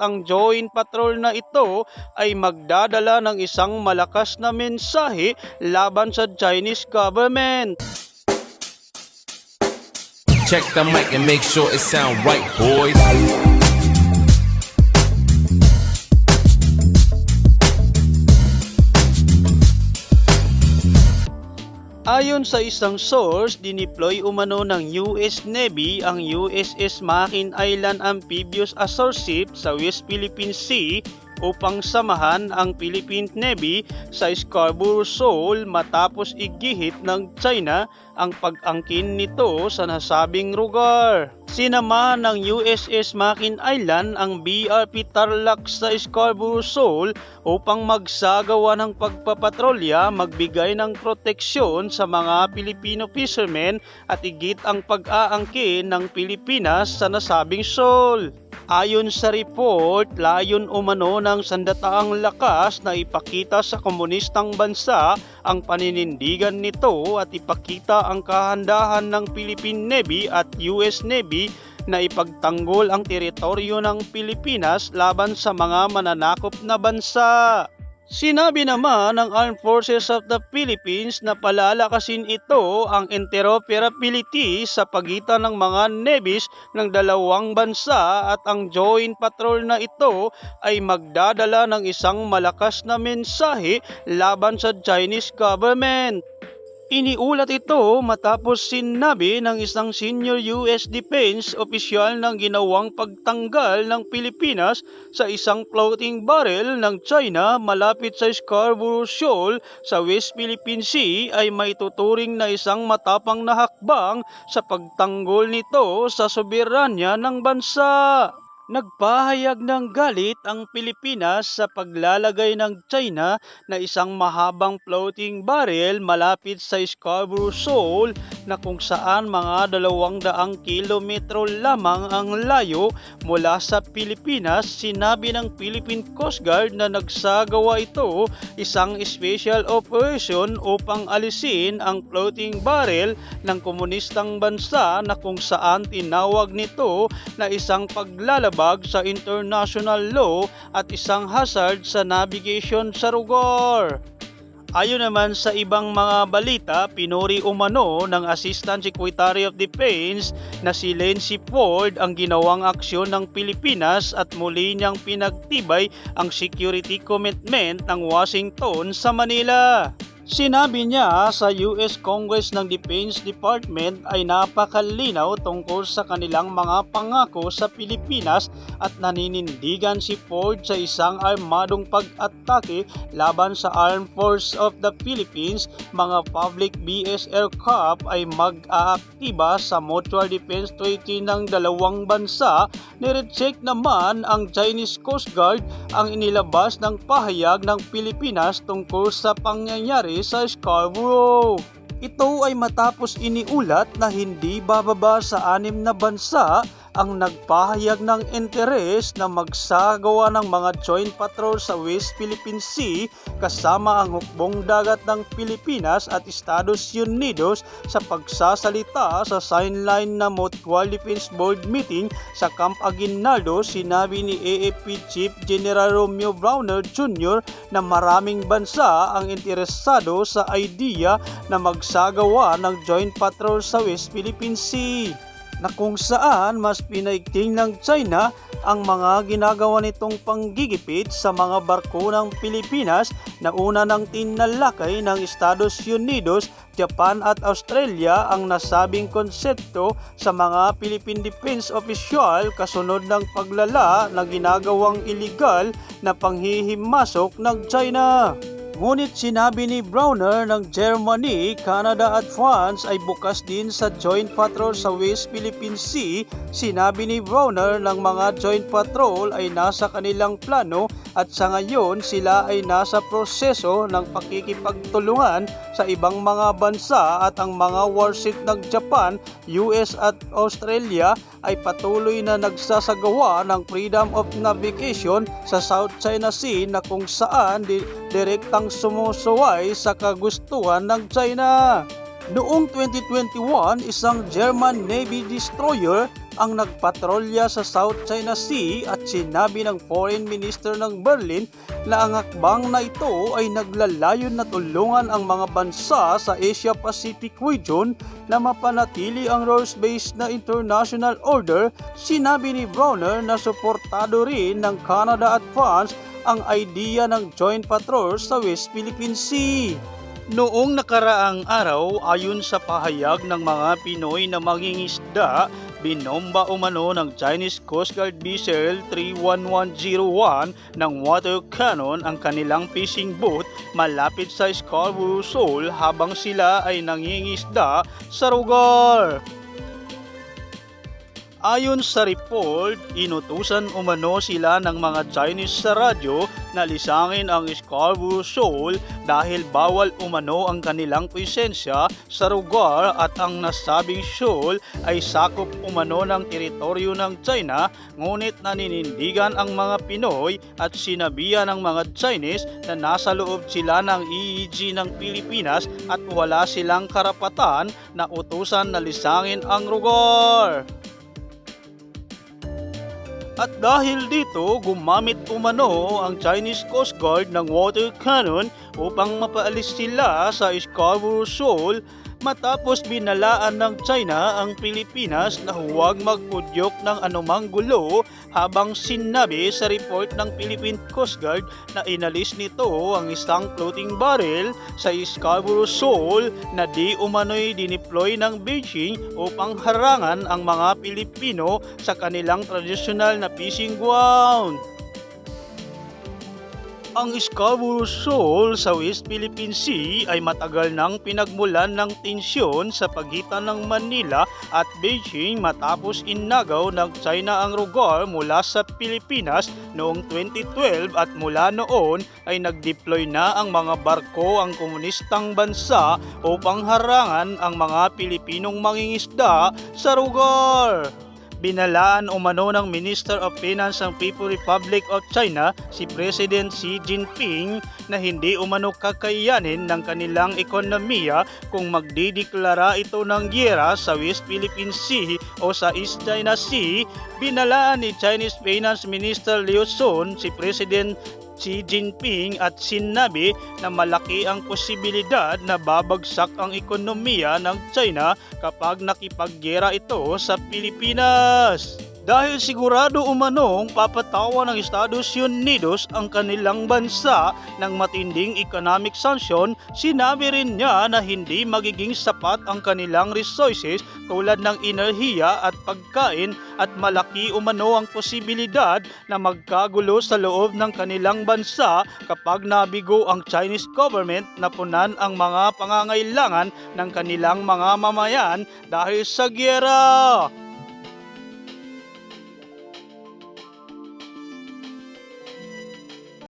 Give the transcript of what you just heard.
ang joint patrol na ito ay magdadala ng isang malakas na mensahe laban sa Chinese government. Check the mic and make sure it sound right, boys. Ayon sa isang source, dineploy umano ng US Navy ang USS Makin Island Amphibious Assault Ship sa West Philippine Sea upang samahan ang Philippine Navy sa Scarborough Shoal matapos igihit ng China ang pag-angkin nito sa nasabing lugar. Sinama ng USS Makin Island ang BRP Tarlac sa Scarborough Shoal upang magsagawa ng pagpapatrolya, magbigay ng proteksyon sa mga Pilipino fishermen at igit ang pag-aangkin ng Pilipinas sa nasabing shoal. Ayon sa report, layon umano ng sandataang lakas na ipakita sa komunistang bansa ang paninindigan nito at ipakita ang kahandahan ng Philippine Navy at US Navy na ipagtanggol ang teritoryo ng Pilipinas laban sa mga mananakop na bansa. Sinabi naman ng Armed Forces of the Philippines na palalakasin ito ang interoperability sa pagitan ng mga navies ng dalawang bansa at ang joint patrol na ito ay magdadala ng isang malakas na mensahe laban sa Chinese government. Iniulat ito matapos sinabi ng isang senior US Defense opisyal ng ginawang pagtanggal ng Pilipinas sa isang floating barrel ng China malapit sa Scarborough Shoal sa West Philippine Sea ay may tuturing na isang matapang na hakbang sa pagtanggol nito sa soberanya ng bansa. Nagpahayag ng galit ang Pilipinas sa paglalagay ng China na isang mahabang floating barrel malapit sa Scarborough Shoal na kung saan mga dalawang daang kilometro lamang ang layo mula sa Pilipinas. Sinabi ng Philippine Coast Guard na nagsagawa ito isang special operation upang alisin ang floating barrel ng komunistang bansa na kung saan tinawag nito na isang paglalabag sa international law at isang hazard sa navigation sa lugar. Ayon naman sa ibang mga balita, pinuri umano ng Assistant Secretary of Defense na si Lindsey Ford ang ginawang aksyon ng Pilipinas at muli niyang pinagtibay ang security commitment ng Washington sa Manila. Sinabi niya sa US Congress ng Defense Department ay napakalinaw tungkol sa kanilang mga pangako sa Pilipinas at naninindigan si Ford sa isang armadong pag-atake laban sa Armed Force of the Philippines. Mga public BS aircraft ay mag-aaktiba sa Mutual Defense Treaty ng dalawang bansa. Nirecheck naman ang Chinese Coast Guard ang inilabas ng pahayag ng Pilipinas tungkol sa pangyayari sa Scarborough. Ito ay matapos iniulat na hindi bababa sa anim na bansa ang nagpahayag ng interes na magsagawa ng mga joint patrol sa West Philippine Sea kasama ang hukbong dagat ng Pilipinas at Estados Unidos sa pagsasalita sa sideline na Mutual Defense Board meeting sa Camp Aguinaldo sinabi ni AFP Chief General Romeo Browner Jr. na maraming bansa ang interesado sa idea na magsagawa ng joint patrol sa West Philippine Sea na kung saan mas pinaigting ng China ang mga ginagawa nitong panggigipit sa mga barko ng Pilipinas na una ng tinalakay ng Estados Unidos, Japan at Australia ang nasabing konsepto sa mga Philippine Defense Official kasunod ng paglala na ginagawang illegal na panghihimasok ng China. Ngunit sinabi ni Browner ng Germany, Canada at France ay bukas din sa joint patrol sa West Philippine Sea. Sinabi ni Browner ng mga joint patrol ay nasa kanilang plano at sa ngayon sila ay nasa proseso ng pakikipagtulungan sa ibang mga bansa at ang mga warship ng Japan, US at Australia ay patuloy na nagsasagawa ng freedom of navigation sa South China Sea na kung saan di direktang sumusuway sa kagustuhan ng China. Noong 2021, isang German Navy destroyer ang nagpatrolya sa South China Sea at sinabi ng Foreign Minister ng Berlin na ang akbang na ito ay naglalayon na tulungan ang mga bansa sa Asia Pacific region na mapanatili ang rules-based na international order. Sinabi ni Browner na suportado rin ng Canada at France ang idea ng joint patrol sa West Philippine Sea. Noong nakaraang araw, ayon sa pahayag ng mga Pinoy na mangingisda, binomba umano ng Chinese Coast Guard vessel 31101 ng water cannon ang kanilang fishing boat malapit sa Scarborough Shoal habang sila ay nangingisda sa lugar. Ayon sa report, inutusan umano sila ng mga Chinese sa radyo na lisangin ang Scarborough Shoal dahil bawal umano ang kanilang presensya sa lugar at ang nasabing shoal ay sakop umano ng teritoryo ng China ngunit naninindigan ang mga Pinoy at sinabihan ng mga Chinese na nasa loob sila ng EEG ng Pilipinas at wala silang karapatan na utusan na lisangin ang lugar. At dahil dito, gumamit umano ang Chinese Coast Guard ng water cannon upang mapaalis sila sa Scarborough Shoal matapos binalaan ng China ang Pilipinas na huwag magpudyok ng anumang gulo habang sinabi sa report ng Philippine Coast Guard na inalis nito ang isang floating barrel sa Scarborough Shoal na di umano'y dineploy ng Beijing upang harangan ang mga Pilipino sa kanilang tradisyonal na fishing ground. Ang Scarborough Shoal sa West Philippine Sea ay matagal nang pinagmulan ng tensyon sa pagitan ng Manila at Beijing matapos inagaw ng China ang lugar mula sa Pilipinas noong 2012 at mula noon ay nag-deploy na ang mga barko ang komunistang bansa upang harangan ang mga Pilipinong mangingisda sa lugar. Binalaan umano ng Minister of Finance ng People Republic of China si President Xi Jinping na hindi umano kakayanin ng kanilang ekonomiya kung magdideklara ito ng giyera sa West Philippine Sea o sa East China Sea. Binalaan ni Chinese Finance Minister Liu Sun si President Xi Jinping at sinabi na malaki ang posibilidad na babagsak ang ekonomiya ng China kapag nakipaggera ito sa Pilipinas. Dahil sigurado umanong papatawa ng Estados Unidos ang kanilang bansa ng matinding economic sanction, sinabi rin niya na hindi magiging sapat ang kanilang resources tulad ng enerhiya at pagkain at malaki umano ang posibilidad na magkagulo sa loob ng kanilang bansa kapag nabigo ang Chinese government na punan ang mga pangangailangan ng kanilang mga mamayan dahil sa gyera.